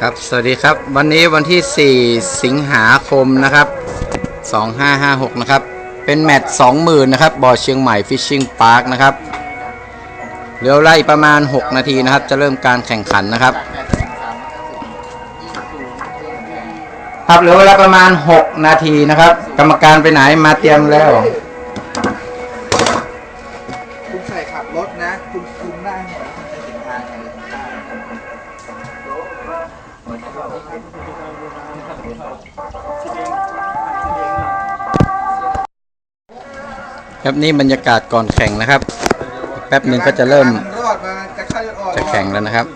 ครับ สวัสดีครับ วันนี้วันที่ 4 สิงหาคมนะครับ 2556 นะครับ เป็นแมตช์20,000 นะครับ บ่อเชียงใหม่ฟิชชิงพาร์คนะครับ เหลือเวลาอีกประมาณ 6 นาทีนะครับ จะเริ่มการแข่งขันนะครับ ครับเหลือเวลาประมาณ 6 นาทีนะครับ กรรมการไปไหนมาเตรียมแล้ว ครับนี่บรรยากาศก่อนแข่งนะครับ แป๊บหนึ่งก็จะเริ่มจะแข่งแล้วนะครับ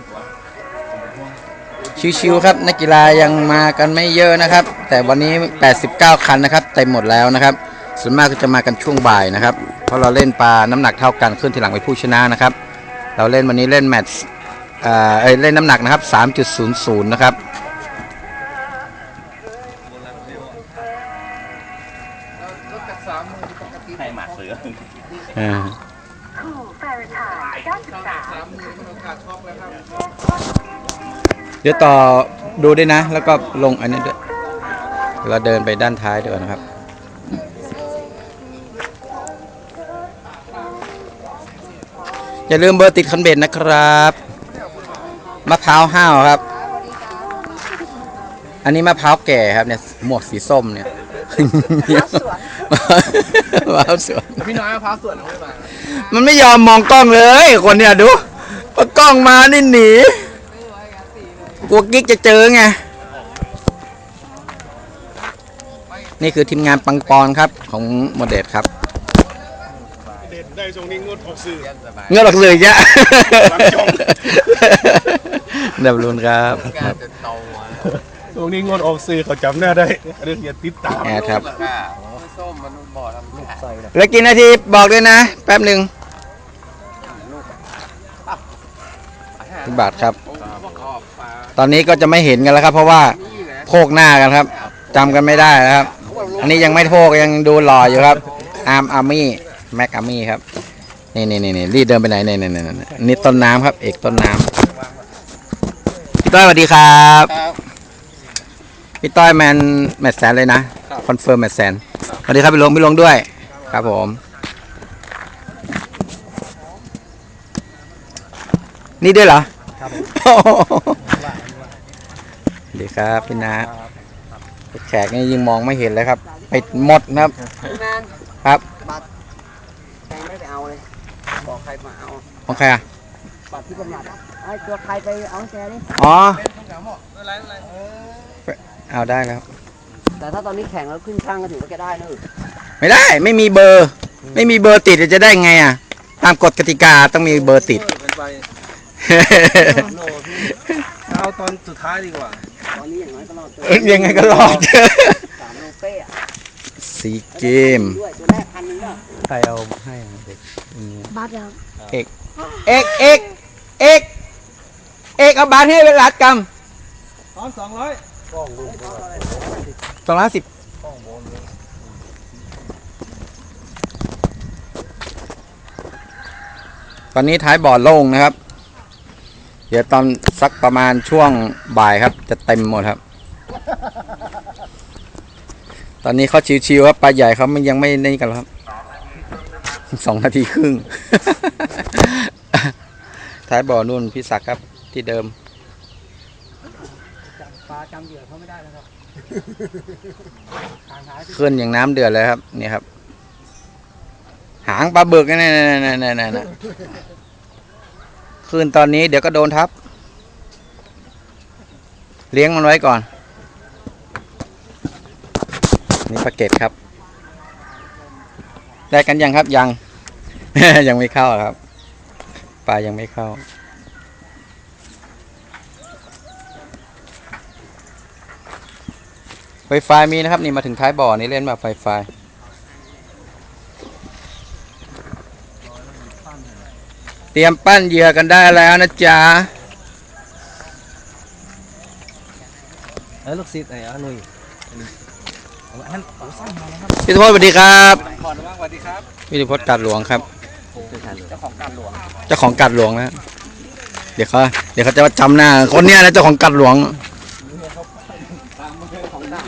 ชิวๆครับนักกีฬายังมากันไม่เยอะนะครับ แต่วันนี้ 89 คันนะครับเต็มหมดแล้วนะครับ ส่วนมากก็จะมากันช่วงบ่ายนะครับ เพราะเราเล่นปลาน้ำหนักเท่ากันขึ้นทีหลังเป็นผู้ชนะนะครับ เราเล่นวันนี้เล่นแมตช์เอ่อเอ้ยเล่นน้ำหนักนะครับ 3.00 นะครับ เดี๋ยวต่อดูด้วยนะ แล้วก็ลงอันนี้ด้วย เราเดินไปด้านท้ายด้วยนะครับอย่าลืมเบอร์ติดคันเบ็ดนะครับมะพร้าวห้าวครับ อันนี้มะพร้าวแก่ครับเนี่ยหมวกสีส้มเนี่ย มะพร้าวสวนพี่น้อยมะพร้าวสวนเอาไว้มามันไม่ยอมมองกล้องเลย คนเนี่ยดูพอกล้องมานี่หนีกลัวกิ๊กจะเจอไง นี่คือทีมงานปังปอนครับของโมเดลครับ เด็ดได้ทรงนี้งดออกสื่อ เงื่อนหลักเลยยะหลังจงเดับรุนครับครับทรงนี้งดออกสื่อเขาจำหน้าได้เรื่องอย่าติดตาม แอดครับ ส้มมันบ่อทำลูกใส่แล้วกี่นาทีบอกด้วยนะ แป๊บหนึ่งพี่บาทครับตอนนี้ก็จะไม่เห็นกันแล้วครับ เพราะว่าโพกหน้ากันครับจำกันไม่ได้นะครับอันนี้ยังไม่โพกยังดูหล่ออยู่ครับอาร์มอาร์มี่แม็กอาร์มี่ครับนี่นี่นี่นี่รีดเดินไปไหนนี่นี่นี่นี่นี่ต้นน้ำครับ เอกต้นน้ำพี่ต้อยสวัสดีครับ ครับ พี่ต้อยแมนแมตช์แสนเลยนะ คอนเฟิร์มแมตช์แสนสวัสดีครับพี่ลงพี่ลงด้วย ครับผม นี่ด้วยเหรอ ครับสวัสดีครับพี่นาแขกนี่ยิงมองไม่เห็นเลยครับปิดหมดนะครับนานครับใครไม่ไปเอาเลย บอกใครมาเอาของใครอะบัตรที่กำหนดไอ้ตัวใครไปเอาแกนี่อ๋ออะไรอะไร เออเอาได้แล้ว แต่ถ้าตอนนี้แข่งแล้วขึ้นช่างก็ถือว่าแกได้นะเออไม่ได้ไม่มีเบอร์ ไม่มีเบอร์ติดจะได้ไงอะ ตามกฎกติกาต้องมีเบอร์ติด เป็นไปเอาตอนสุดท้ายดีกว่า ตอนนี้อย่างน้อยก็รอดเจอเอ้ยยังไงก็รอด สามโลเป้อะสีเกม ด้วยตัวแรกพันหนึงก็ใครเอาให้เด็กบัตรยังเอกเอกเอกเอกเอกเอาบานให้เป็นหลัดกรรมตอนสองร้อย สองร้อยสิบตอนนี้ท้ายบ่อโล่งนะครับ เดี๋ยวตอนสักประมาณช่วงบ่ายครับ จะเต็มหมดครับ ตอนนี้เขาชิวๆครับปลาใหญ่เขามันยังไม่นี่กันครับสองนาทีครึ่ง ท้ายบ่อนู่นพี่ศักดิ์ครับที่เดิมาจำเหยื่อเขาไม่ได้แล้วครับขึ้นอย่างน้ำเดือดเลยครับ นี่ครับ หางปลาบึกนั่นนั่นนั่นนั่นนั่นขึ้นตอนนี้เดี๋ยวก็โดนทับ เลี้ยงมันไว้ก่อน นี่ปลาเก็ดครับ ได้กันยังครับยัง ยังไม่เข้าครับปลายังไม่เข้า ไฟไฟมีนะครับนี่มาถึงท้ายบ่อนี่เล่นแบบไฟไฟเตรียมปั้นเหยื่อกันได้แล้วนะจ๊ะเออลูกศิษย์ไอ้อาหนุ่ยท่านสร้างมาแล้วครับพี่ทุพจน์สวัสดีครับขอระวังสวัสดีครับพี่ทุพจน์กัดหลวงครับเจ้าของการหลวงเจ้าของกัดหลวงนะเดี๋ยวเขาเดี๋ยวเขาจะมาจำหน้าคนเนี้ยนะเจ้าของกัดหลวง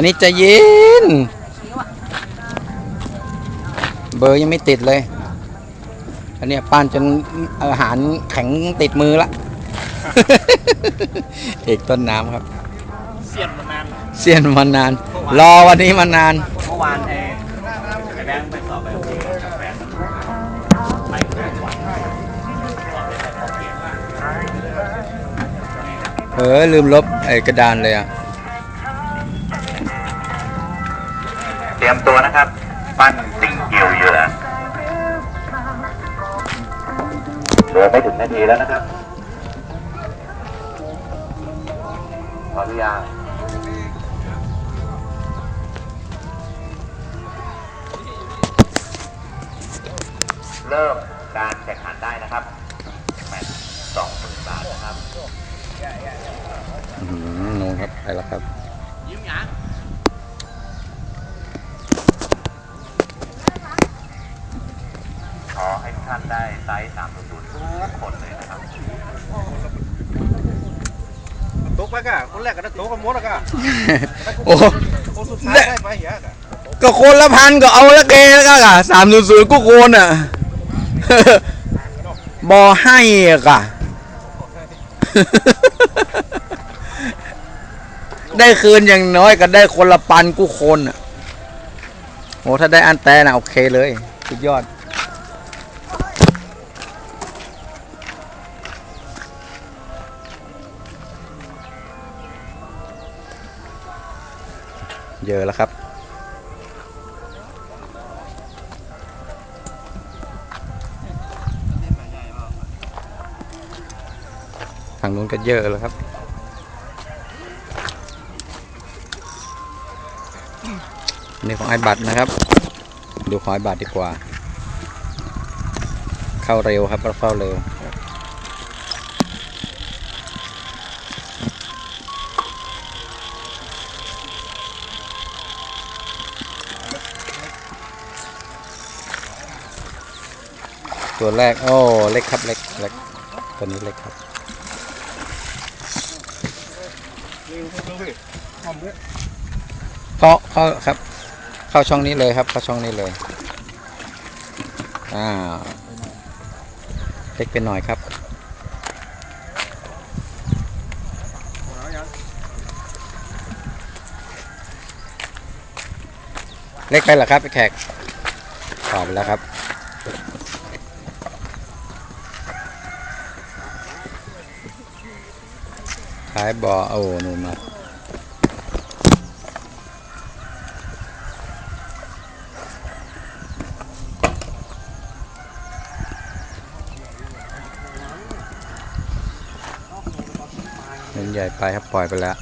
นนี้ใจะเย็นเบอร์ยังไม่ติดเลย อันเนี้ยปั้นจนอาหารแข็งติดมือละ เอกต้นน้ำครับ เสียนมานานเซียนมานาน รอวันนี้มานาน เมื่อวานไอ้ไอ้แบงค์ไปสอบไปโอเคกับแฟนไปแฟนวันสอบไปแต่พอเปลี่ยนว่าเออลืมลบไอ้กระดานเลยอะ รียมตัวนะครับ ปั้นสิ่งเกี่ยวเหยื่อเหลือไม่ถึงนาทีแล้วนะครับพร้อมหรือยังเริ่มการแข่งขันได้นะครับแมตช์สองหมื่นบาทนะครับ อืมนู่นครับไปแล้วครับข ได้ไซส์3 0 0ทุกคนเลยนะครับตกไปกะคนแรกก็ได้ตกกันหมดแล้วกะโอ้คนสุดท้ายได้ไปเหี้ยกะก็คนละพันก็เอาละเกแล้วก็สามศูนย์ศูนย์ก็โคนอะบอให้อะกะได้คืนอย่างน้อยก็ได้คนละปันกู้คนอะโอ้ถ้าได้อันแต่นะโอเคเลย สุดยอด เยอะแล้วครับ ทางนู้นก็เยอะแล้วครับนี่ของไอ้บัตรนะครับ ดูของไอ้บัตรดีกว่า เข้าเร็วครับเข้าเร็ว ตัวแรก โอ้ เล็กครับ เล็กเล็กตัวนี้เล็กครับเร็วเร็วเข้าเข้าครับ เข้าช่องนี้เลยครับ เข้าช่องนี้เลย อ่า เล็กไปหน่อยครับเล็กไปเหรอครับไอ้แขกตอบแล้วครับ ท้ายบ่อโอ้นู่นมาเล่นใหญ่ไปครับปล่อยไปแล้ว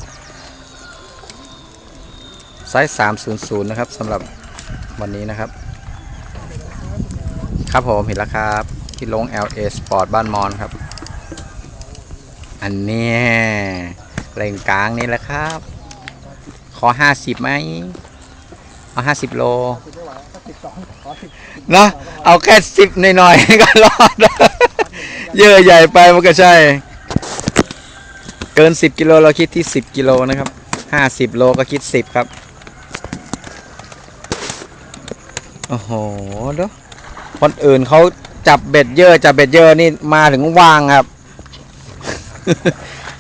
ไซส์300 นะครับสำหรับวันนี้นะครับ ครับผมเห็นแล้วครับ ที่ลง LA Sport บ้านมอนครับ อันนี้ยเลงกลางนี่แหละครับ ขอ50ไหมเอา50โลเนะเอาแค่สิบหน่อยๆก็รอด เยอะใหญ่ไปมันก็ใช่ เกิน10กิโลเราคิดที่10กิโลนะครับ50โลก็คิด10ครับ โอ้โหเด้อคนอื่นเขาจับเบ็ดเยอะจับเบ็ดเยอะนี่มาถึงว่างครับ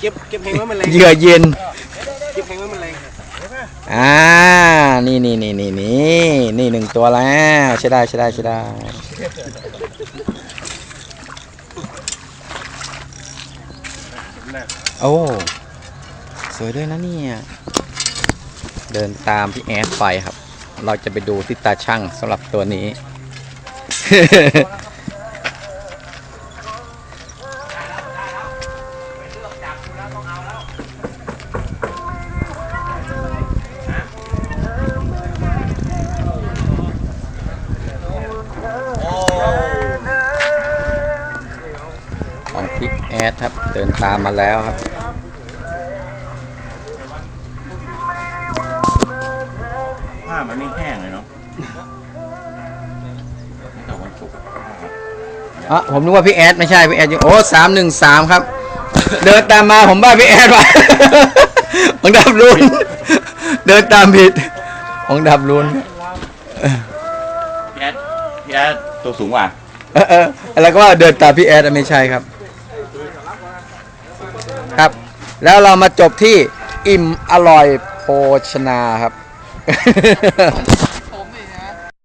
เก็บเก็บเพลงไว้มันแรงเหยื่อเย็น เก็บเพลงไว้มันแรงอ่า นี่นี่นี่นี่นี่นี่หนึ่งตัวแล้วใช่ได้ใช่ได้ใช่ได้แรกโอ้ สวยด้วยนะเนี่ย เดินตามพี่แอดไปครับ เราจะไปดูที่ตาช่างสำหรับตัวนี้ ของพิกแอดครับ เดินตามมาแล้วครับ ผ้ามันไม่แห้งเลยเนาะแต่วันศุกร์อะผมนึกว่าพี่แอดไม่ใช่พี่แอดยังโอ้สามหนึ่งสามครับ เดินตามมาผมบ้าพี่แอดว่ะของดับรุนเดินตามผิดของดับรุนพี่แอดพี่แอดตัวสูงกว่าเออเออแล้วก็ว่าเดินตามพี่แอดอะไม่ใช่ครับ ครับ แล้วเรามาจบที่อิ่มอร่อยโภชนาครับ